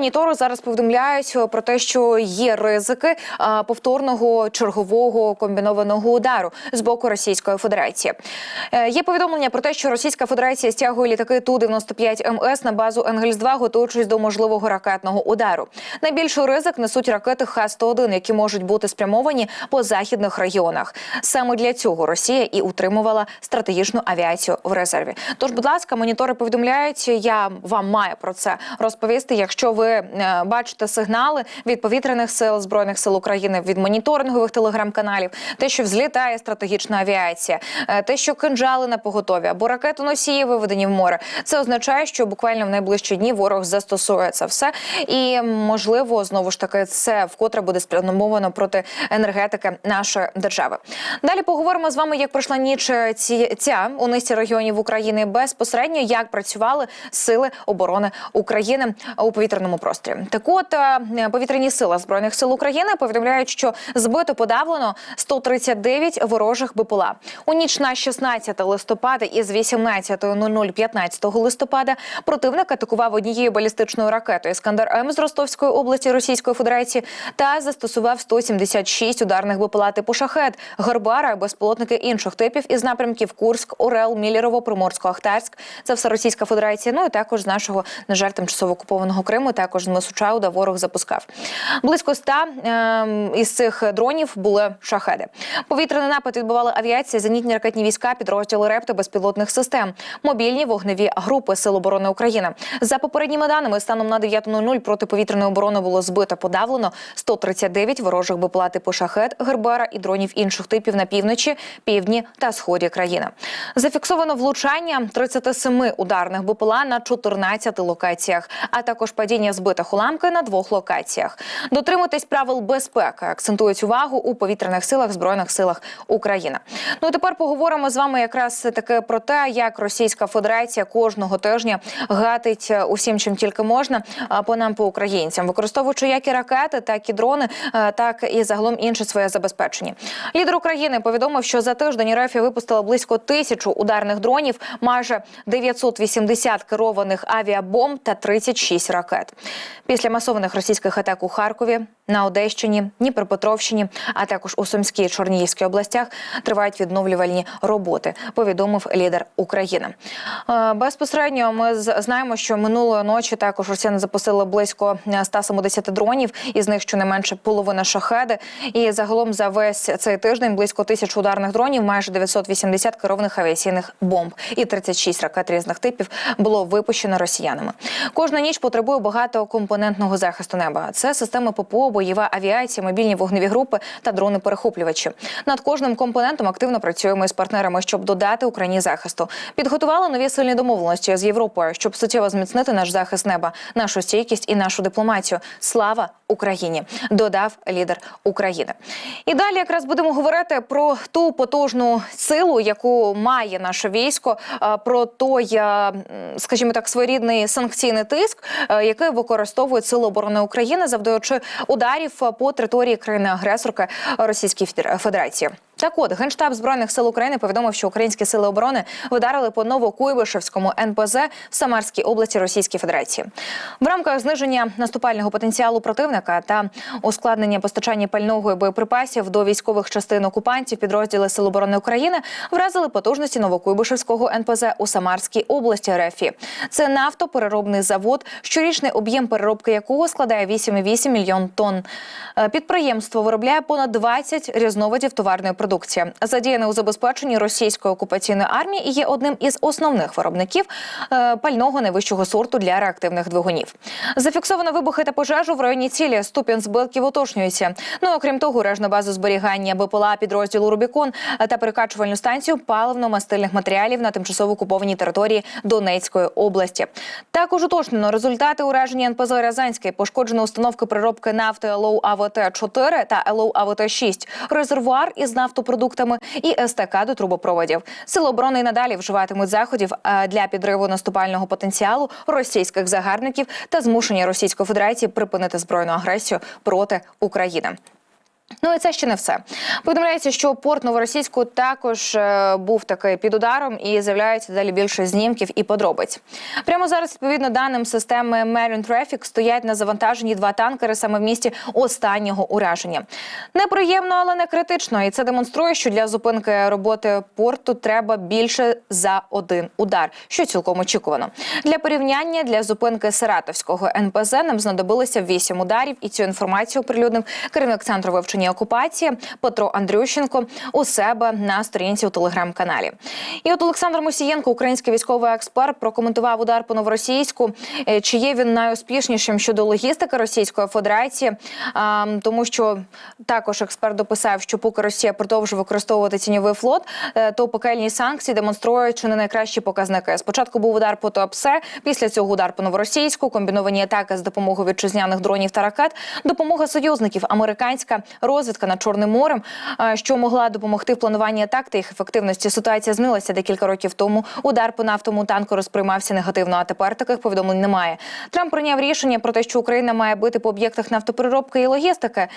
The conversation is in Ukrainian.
монітору зараз повідомляють про те, що є ризики повторного чергового комбінованого удару з боку Російської Федерації. Е, Є повідомлення про те, що Російська Федерація стягує літаки ту 95 МС на базу Енгельс 2 готуючись до можливого ракетного удару. Найбільший ризик несуть ракети Х-101, які можуть бути спрямовані по західних регіонах. Саме для цього Росія і утримувала стратегічну авіацію в резерві. Тож, будь ласка, монітори повідомляють. Я вам маю про це розповісти. Якщо ви е, бачите сигнали від повітряних сил збройних сил України, від моніторингових телеграм-каналів, те, що взлітає стратегічна авіація, е, те, що кинжали на поготові або ракетоносії виведені в море, це означає, що буквально в найближчі дні ворог застосує це все, і можливо знову ж таки це вкотре буде спрямовано проти енергетики нашої держави. Далі поговоримо з вами, як пройшла ніч е, ці ця у низці регіонів України безпосередньо, як працювали сили оборони України у повітряному просторі. Так, от е, повітряні сили збройних сил України повідомляють, що збито подавлено 139 ворожих БПЛА. У ніч на 16 листопада із 18.00 15 листопада противник атакував однією балістичною ракетою Іскандер М з Ростовської області Російської Федерації та застосував 176 ударних БПЛА типу шахет, Горбара, безпілотники інших типів із напрямків Курськ, Орел, Мілєрово, Приморсько, Ахтарськ. Це все Російська Федерація. Ну і також з нашого на жаль тимчасово окупованого Криму. Також з Месучауда ворог запускав близько 100 ем, із цих дронів були шахеди. Повітряний напад відбувала авіація, зенітні ракетні війська, підрозділи РЕП та безпілотних систем, мобільні вогневі групи Сил оборони України. За попередніми даними, станом на 9.00 протиповітряної оборони було збито подавлено 139 ворожих БПЛА типу шахет, гербера і дронів інших типів на півночі, півдні та сході країни. Зафіксовано влучання 37 ударних БПЛА на 14 локаціях, а також падіння збитих уламки на двох локаціях. Дотримуйтесь правил безпеки, акцентують увагу у повітряних силах збройних силах України. Ну і тепер поговоримо з вами якраз таки про те, як Російська Федерація кожного тижня гатить е, усім, чим тільки можна, а, по нам, по українцям, використовуючи як і ракети, так і дрони, е, так і загалом інше своє забезпечення. Лідер України повідомив, що за тиждень РФ випустила близько тисячу ударних дронів, майже 980 керованих авіабомб та 36 ракет. Після масованих російських атак у Харкові, на Одещині, Дніпропетровщині, а також у Сумській і Чорнігівській областях тривають відновлювальні роботи. Повідомив лідер України. Е, Безпосередньо ми знаємо, що минулої ночі також росіяни запустили близько е, 170 дронів, із них щонайменше половина шахеди. І загалом за весь цей тиждень близько тисяч ударних дронів, майже 980 керованих авіаційних бомб і 36 ракет різних типів було випущено росіянами. Кожна ніч потребує багатокомпонентного захисту неба. Це системи ППО, бойова авіація, мобільні вогневі групи та дрони-перехоплювачі. Над кожним компонентом активно працюємо із партнерами, щоб додати Україні захисту. Підготували нові сильні домовленості з Європою, щоб суттєво зміцнити наш захист неба, нашу стійкість і нашу дипломатію. Слава Україні! Додав лідер України. І далі якраз будемо говорити про ту потужну силу, яку має наше військо, е, про той, е, скажімо так, своєрідний санкційний тиск, е, який використовують сили оборони України, завдаючи ударів по території країни-агресорки Російської Федерації. Так от генштаб збройних сил України повідомив, що українські сили оборони вдарили по Новокуйбишевському НПЗ в Самарській області Російської Федерації. В рамках зниження наступального потенціалу противника та ускладнення постачання пального і боєприпасів до військових частин окупантів підрозділи Сил оборони України вразили потужності Новокуйбишевського НПЗ у Самарській області РФ. Це нафтопереробний завод, щорічний об'єм переробки якого складає 8,8 мільйон тонн. Е, Підприємство виробляє понад 20 різновидів товарної продукції. Задіяне у забезпеченні російської окупаційної армії і є одним із основних виробників е, пального найвищого сорту для реактивних двигунів. Зафіксовано вибухи та пожежу в районі цілі. Ступінь збитків уточнюється. Ну окрім того, режна базу зберігання БПЛА підрозділу Рубікон та перекачувальну станцію паливно-мастильних матеріалів на тимчасово окупованій території Донецької області. Також уточнено результати ураження НПЗ Рязанський, пошкоджено установки переробки нафти ЛОУ АВТ 4 та ЛОУ АВТ 6 резервуар із нафтопродуктами і СТК до трубопроводів. Сили оборони й надалі вживатимуть заходів е, для підриву наступального потенціалу російських загарбників та змушення Російської Федерації припинити збройну агресію проти України. Ну і це ще не все. Повідомляється, що порт новоросійську також е, був таки під ударом і з'являється далі більше знімків і подробиць. Прямо зараз, відповідно даним системи Marine Traffic, стоять на завантаженні два танкери саме в місті останнього ураження. Неприємно, але не критично. І це демонструє, що для зупинки роботи порту треба більше за один удар, що цілком очікувано. Для порівняння для зупинки Саратовського НПЗ нам знадобилося вісім ударів, і цю інформацію оприлюднив керівник центру вивчення окупації Петро Андрющенко у себе на сторінці у телеграм-каналі. І от Олександр Мусієнко, український військовий експерт, прокоментував удар по новоросійську. Е, Чи є він найуспішнішим щодо логістики Російської Федерації? А, тому що також експерт дописав, що поки Росія продовжує використовувати тіньовий флот, е, то пекельні санкції демонструють чи не найкращі показники. Спочатку був удар по Туапсе, після цього удар по новоросійську, комбіновані атаки з допомогою вітчизняних дронів та ракет, допомога союзників, американська розвідка над Чорним морем, що могла допомогти в плануванні атак та їх ефективності. Ситуація змінилася декілька років тому. Удар по нафтому танку розприймався негативно. А тепер таких повідомлень немає. Трамп прийняв рішення про те, що Україна має бити по об'єктах нафтопереробки і логістики.